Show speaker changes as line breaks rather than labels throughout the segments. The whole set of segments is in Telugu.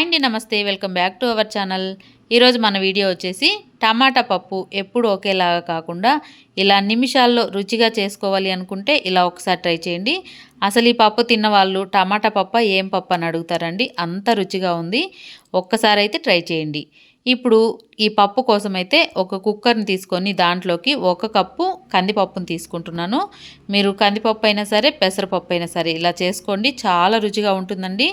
హాయ్ అండి namaste. Welcome back to our channel. ఈరోజు మన వీడియో వచ్చేసి టమాటా పప్పు ఎప్పుడు ఒకేలాగా కాకుండా ఇలా నిమిషాల్లో రుచిగా చేసుకోవాలి అనుకుంటే ఇలా ఒకసారి ట్రై చేయండి. అసలు ఈ పప్పు తిన్న వాళ్ళు టమాటా పప్ప ఏం పప్పు అని అడుగుతారండి. అంత రుచిగా ఉంది. ఒక్కసారి అయితే ట్రై చేయండి. ఇప్పుడు ఈ పప్పు కోసం అయితే ఒక కుక్కర్ని తీసుకొని దాంట్లోకి ఒక కప్పు కందిపప్పును తీసుకుంటున్నాను. మీరు కందిపప్పు అయినా సరే పెసరపప్పు అయినా సరే ఇలా చేసుకోండి. చాలా రుచిగా ఉంటుందండి.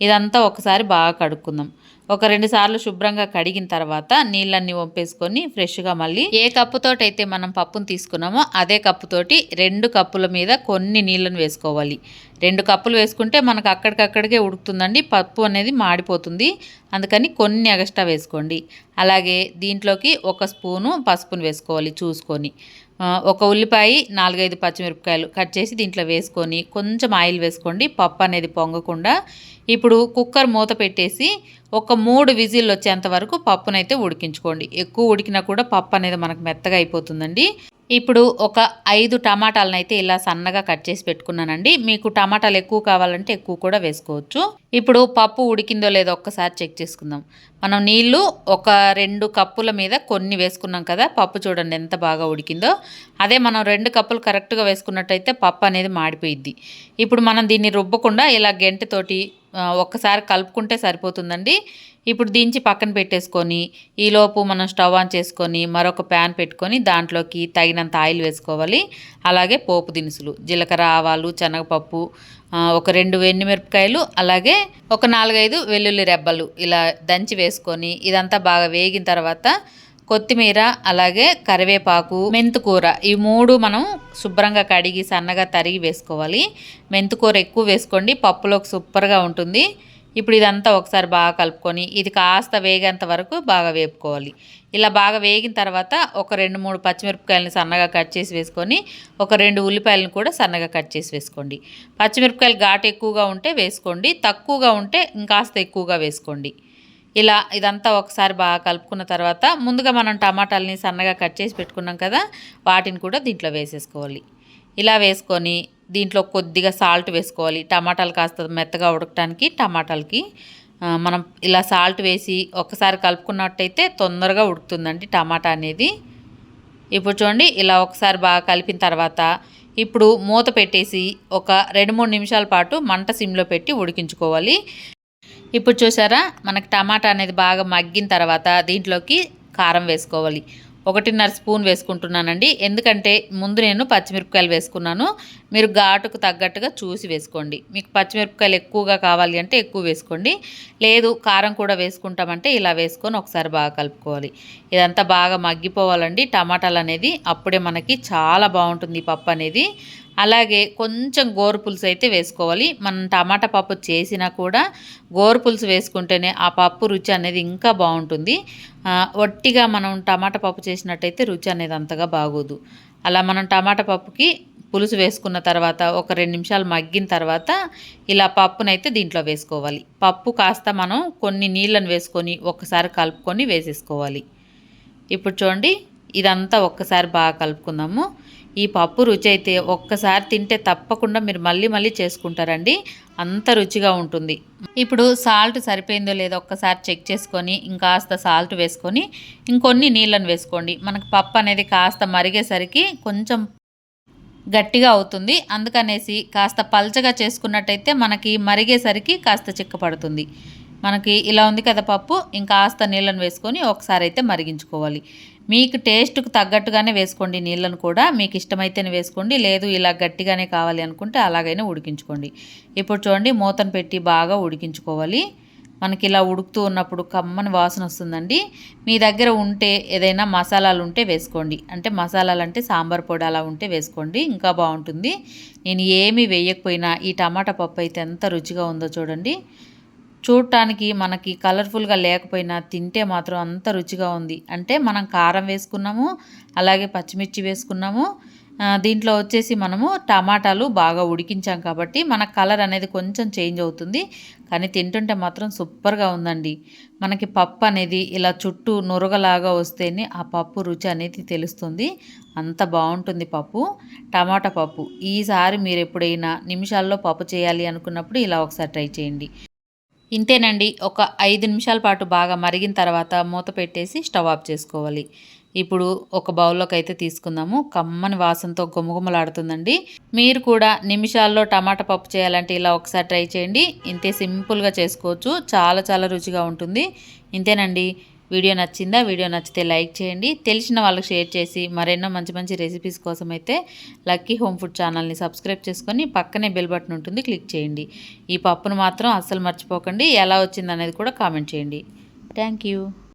ఇదంతా ఒకసారి బాగా కడుక్కుందాం. ఒక రెండు సార్లు శుభ్రంగా కడిగిన తర్వాత నీళ్ళన్నీ వంపేసుకొని ఫ్రెష్గా మళ్ళీ ఏ కప్పుతోటి అయితే మనం పప్పును తీసుకున్నామో అదే కప్పుతోటి రెండు కప్పుల మీద కొన్ని నీళ్ళను వేసుకోవాలి. రెండు కప్పులు వేసుకుంటే మనకు అక్కడికక్కడికే ఉడుకుతుందండి పప్పు అనేది మాడిపోతుంది. అందుకని కొన్ని ఎగస్ట్రా వేసుకోండి. అలాగే దీంట్లోకి ఒక స్పూను పసుపును వేసుకోవాలి చూసుకొని. ఒక ఉల్లిపాయ నాలుగైదు పచ్చిమిరపకాయలు కట్ చేసి దీంట్లో వేసుకొని కొంచెం ఆయిల్ వేసుకోండి. పప్పు అనేది పొంగకుండా. ఇప్పుడు కుక్కర్ మూత పెట్టేసి ఒక మూడు విజిల్ వచ్చేంత వరకు పప్పునైతే ఉడికించుకోండి. ఎక్కువ ఉడికినా కూడా పప్పు అనేది మనకు మెత్తగా అయిపోతుందండి. ఇప్పుడు ఒక ఐదు టమాటాలను అయితే ఇలా సన్నగా కట్ చేసి పెట్టుకున్నానండి. మీకు టమాటాలు ఎక్కువ కావాలంటే ఎక్కువ కూడా వేసుకోవచ్చు. ఇప్పుడు పప్పు ఉడికిందో లేదో ఒక్కసారి చెక్ చేసుకుందాం. మనం నీళ్ళు ఒక రెండు కప్పుల మీద కొన్ని వేసుకున్నాం కదా పప్పు చూడండి ఎంత బాగా ఉడికిందో. అదే మనం రెండు కప్పులు కరెక్ట్గా వేసుకున్నట్టయితే పప్పు అనేది మాడిపోయిద్ది. ఇప్పుడు మనం దీన్ని రుబ్బకుండా ఇలా గెంటతోటి ఒక్కసారి కలుపుకుంటే సరిపోతుందండి. ఇప్పుడు దించి పక్కన పెట్టేసుకొని ఈలోపు మనం స్టవ్ ఆన్ చేసుకొని మరొక ప్యాన్ పెట్టుకొని దాంట్లోకి తగినంత ఆయిల్ వేసుకోవాలి. అలాగే పోపు దినుసులు జీలకర్ర ఆవాలు శనగపప్పు ఒక రెండు మిరపకాయలు అలాగే ఒక నాలుగైదు వెల్లుల్లి రెబ్బలు ఇలా దంచి వేసుకొని ఇదంతా బాగా వేగిన తర్వాత కొత్తిమీర అలాగే కరివేపాకు మెంతుకూర. ఈ మూడు మనం శుభ్రంగా కడిగి సన్నగా తరిగి వేసుకోవాలి. మెంతుకూర ఎక్కువ వేసుకోండి పప్పులోకి సూపర్గా ఉంటుంది. ఇప్పుడు ఇదంతా ఒకసారి బాగా కలుపుకొని ఇది కాస్త వేగేంత వరకు బాగా వేపుకోవాలి. ఇలా బాగా వేగిన తర్వాత ఒక రెండు మూడు పచ్చిమిరపకాయలను సన్నగా కట్ చేసి వేసుకొని ఒక రెండు ఉల్లిపాయలను కూడా సన్నగా కట్ చేసి వేసుకోండి. పచ్చిమిరపకాయలు ఘాటు ఎక్కువగా ఉంటే వేసుకోండి తక్కువగా ఉంటే ఇంకాస్త ఎక్కువగా వేసుకోండి. ఇలా ఇదంతా ఒకసారి బాగా కలుపుకున్న తర్వాత ముందుగా మనం టమాటాలని సన్నగా కట్ చేసి పెట్టుకున్నాం కదా వాటిని కూడా దీంట్లో వేసేసుకోవాలి. ఇలా వేసుకొని దీంట్లో కొద్దిగా సాల్ట్ వేసుకోవాలి. టమాటాలు కాస్త మెత్తగా ఉడకటానికి టమాటాలకి మనం ఇలా సాల్ట్ వేసి ఒకసారి కలుపుకున్నట్టయితే తొందరగా ఉడుకుతుందండి టమాటా అనేది. ఇప్పుడు చూడండి ఇలా ఒకసారి బాగా కలిపిన తర్వాత ఇప్పుడు మూత పెట్టేసి ఒక రెండు మూడు నిమిషాల పాటు మంట సిమ్లో పెట్టి ఉడికించుకోవాలి. ఇప్పుడు చూసారా? మనకి టమాటా అనేది బాగా మగ్గిన తర్వాత దీంట్లోకి కారం వేసుకోవాలి. ఒకటిన్నర స్పూన్ వేసుకుంటున్నానండి. ఎందుకంటే ముందు నేను పచ్చిమిరపకాయలు వేసుకున్నాను. మీరు ఘాటుకు తగ్గట్టుగా చూసి వేసుకోండి. మీకు పచ్చిమిరపకాయలు ఎక్కువగా కావాలి అంటే ఎక్కువ వేసుకోండి. లేదు కారం కూడా వేసుకుంటామంటే ఇలా వేసుకొని ఒకసారి బాగా కలుపుకోవాలి. ఇదంతా బాగా మగ్గిపోవాలండి. టమాటాలు అనేది అప్పుడే మనకి చాలా బాగుంటుంది పప్పు అనేది. అలాగే కొంచెం గోరు పులుసు అయితే వేసుకోవాలి. మనం టమాటా పప్పు చేసినా కూడా గోరు పులుసు వేసుకుంటేనే ఆ పప్పు రుచి అనేది ఇంకా బాగుంటుంది. ఒట్టిగా మనం టమాటా పప్పు చేసినట్టయితే రుచి అనేది అంతగా బాగోదు. అలా మనం టమాటా పప్పుకి పులుసు వేసుకున్న తర్వాత ఒక రెండు నిమిషాలు మగ్గిన తర్వాత ఇలా పప్పునైతే దీంట్లో వేసుకోవాలి. పప్పు కాస్త మనం కొన్ని నీళ్ళను వేసుకొని ఒక్కసారి కలుపుకొని వేసేసుకోవాలి. ఇప్పుడు చూడండి ఇదంతా ఒక్కసారి బాగా కలుపుకుందాము. ఈ పప్పు రుచి అయితే ఒక్కసారి తింటే తప్పకుండా మీరు మళ్ళీ మళ్ళీ చేసుకుంటారండి. అంత రుచిగా ఉంటుంది. ఇప్పుడు సాల్ట్ సరిపోయిందో లేదో ఒక్కసారి చెక్ చేసుకొని ఇంకాస్త సాల్ట్ వేసుకొని ఇంకొన్ని నీళ్ళని వేసుకోండి. మనకు పప్పు అనేది కాస్త మరిగేసరికి కొంచెం గట్టిగా అవుతుంది. అందుకనేసి కాస్త పల్చగా చేసుకున్నట్టయితే మనకి మరిగేసరికి కాస్త చిక్కపడుతుంది మనకి ఇలా ఉంది కదా పప్పు ఇంకాస్త నీళ్ళను వేసుకొని ఒకసారి అయితే మరిగించుకోవాలి. మీకు టేస్ట్కు తగ్గట్టుగానే వేసుకోండి నీళ్ళను కూడా. మీకు ఇష్టమైతేనే వేసుకోండి లేదు ఇలా గట్టిగానే కావాలి అనుకుంటే అలాగైనా ఉడికించుకోండి. ఇప్పుడు చూడండి మూతను పెట్టి బాగా ఉడికించుకోవాలి. మనకి ఇలా ఉడుకుతూ ఉన్నప్పుడు కమ్మని వాసన వస్తుందండి. మీ దగ్గర ఉంటే ఏదైనా మసాలాలు ఉంటే వేసుకోండి. అంటే మసాలాలు అంటే సాంబార్ పొడి అలా ఉంటే వేసుకోండి. ఇంకా బాగుంటుంది. నేను ఏమీ వేయకపోయినా ఈ టమాటా పప్పు అయితే ఎంత రుచిగా ఉందో చూడండి. చూడటానికి మనకి కలర్ఫుల్గా లేకపోయినా తింటే మాత్రం అంత రుచిగా ఉంది. అంటే మనం కారం వేసుకున్నాము అలాగే పచ్చిమిర్చి వేసుకున్నాము దీంట్లో వచ్చేసి మనము టమాటాలు బాగా ఉడికించాం కాబట్టి మన కలర్ అనేది కొంచెం చేంజ్ అవుతుంది. కానీ తింటుంటే మాత్రం సూపర్గా ఉందండి. మనకి పప్పు అనేది ఇలా చుట్టూ నురగలాగా వస్తేనే ఆ పప్పు రుచి అనేది తెలుస్తుంది. అంత బాగుంటుంది పప్పు టమాటా పప్పు. ఈసారి మీరు ఎప్పుడైనా నిమిషాల్లో పప్పు చేయాలి అనుకున్నప్పుడు ఇలా ఒకసారి ట్రై చేయండి. ఇంతేనండి. ఒక ఐదు నిమిషాల పాటు బాగా మరిగిన తర్వాత మూత పెట్టేసి స్టవ్ ఆఫ్ చేసుకోవాలి. ఇప్పుడు ఒక బౌల్లోకి అయితే తీసుకుందాము. కమ్మని వాసనతో గుమగుమలాడుతుందండి. మీరు కూడా నిమిషాల్లో టమాటా పప్పు చేయాలంటే ఇలా ఒకసారి ట్రై చేయండి. ఇంతే సింపుల్గా చేసుకోవచ్చు. చాలా చాలా రుచిగా ఉంటుంది. ఇంతేనండి. వీడియో నచ్చిందా? వీడియో నచ్చితే లైక్ చేయండి. తెలిసిన వాళ్ళకి షేర్ చేసి మరెన్నో మంచి మంచి రెసిపీస్ కోసం అయితే లక్కీ హోమ్ ఫుడ్ ఛానల్ని సబ్స్క్రైబ్ చేసుకొని పక్కనే బెల్ బటన్ ఉంటుంది. క్లిక్ చేయండి. ఈ పప్పును మాత్రం అస్సలు మర్చిపోకండి. ఎలా వచ్చింది అనేది కూడా కామెంట్ చేయండి. Thank you.